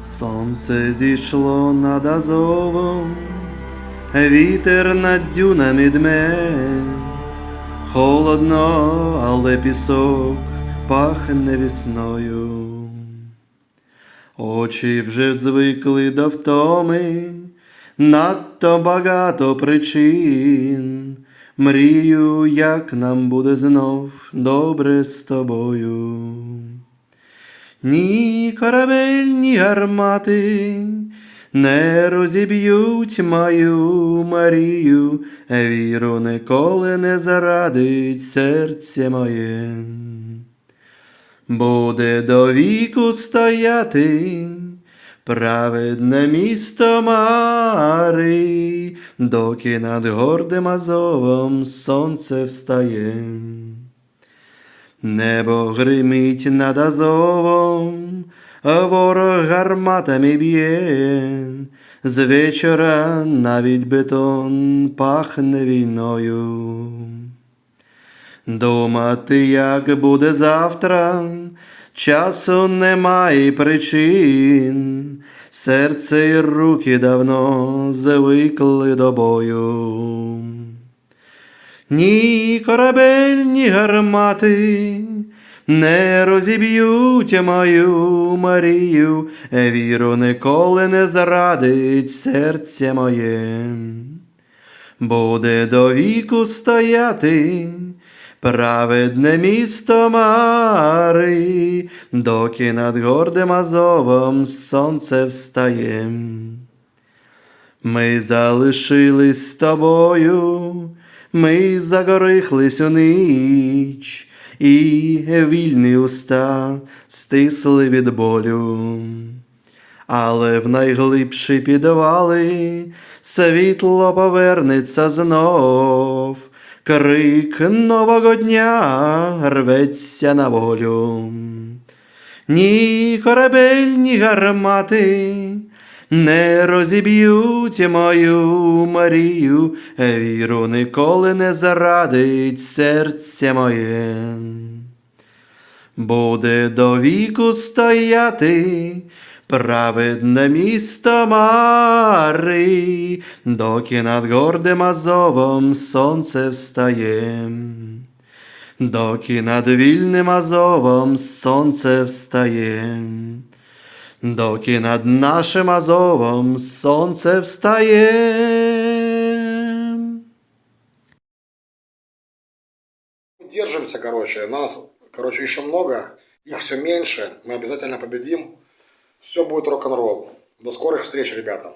Сонце зійшло над Азовом, вітер над дюнами дме, холодно, але пісок пахне весною. Очі вже звикли до втоми, надто багато причин. Мрію, як нам буде знов добре з тобою. Ні корабель, ні гармати не розіб'ють мою Марію, віру ніколи не зарадить серце моє. Буде до віку стояти праведне місто Мари, доки над гордим Азовом сонце встає. Небо гримить над Азовом, ворог гарматами б'є. З вечора навіть бетон пахне війною. Думати, як буде завтра, часу немає причин, серце й руки давно звикли до бою. Ні корабель, ні гармати не розіб'ють мою Марію, віру ніколи не зрадить серце моє. Буде до віку стояти праведне місто Мари, доки над гордим Азовом сонце встає. Ми залишились з тобою, ми загорихлись у ніч, і вільні уста стисли від болю. Але в найглибші підвали світло повернеться знов, крик нового дня рветься на волю. Ні корабель, ні гармати не розіб'ють мою Марію, віру ніколи не зарадить серце моє. Буде до віку стояти праведне місто Мари, доки над гордим Азовом сонце встає. Доки над вільним Азовом сонце встає, доки над нашим Азовом сонце встає. Держимся, короче. Нас, короче, еще много. Их все меньше. Мы обязательно победим. Все будет рок-н-ролл. До скорых встреч, ребята.